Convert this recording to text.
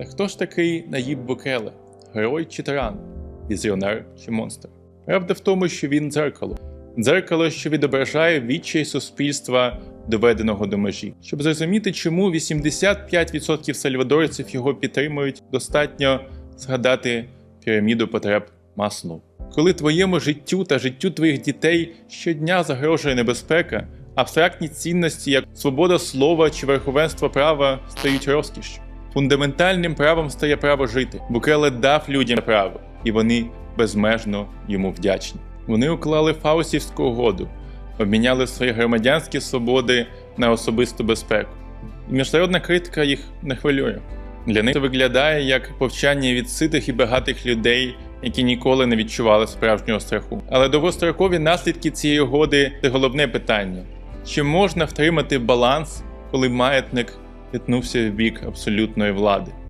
Та хто ж такий Наїб Букеле? Герой чи тиран? Візіонер чи монстр? Правда в тому, що він дзеркало. Дзеркало, що відображає відчай суспільства, доведеного до межі. Щоб зрозуміти, чому 85% сальвадорців його підтримують, достатньо згадати піраміду потреб Маслоу. Коли твоєму життю та життю твоїх дітей щодня загрожує небезпека, абстрактні цінності, як свобода слова чи верховенство права, стають розкішшю. Фундаментальним правом стає право жити. Букеле дав людям право, і вони безмежно йому вдячні. Вони уклали Фаусівську угоду, обміняли свої громадянські свободи на особисту безпеку. І міжнародна критика їх не хвилює. Для них це виглядає як повчання від ситих і багатих людей, які ніколи не відчували справжнього страху. Але довгострокові наслідки цієї угоди це головне питання: чи можна втримати баланс, коли маятник хитнувся в бік абсолютної влади?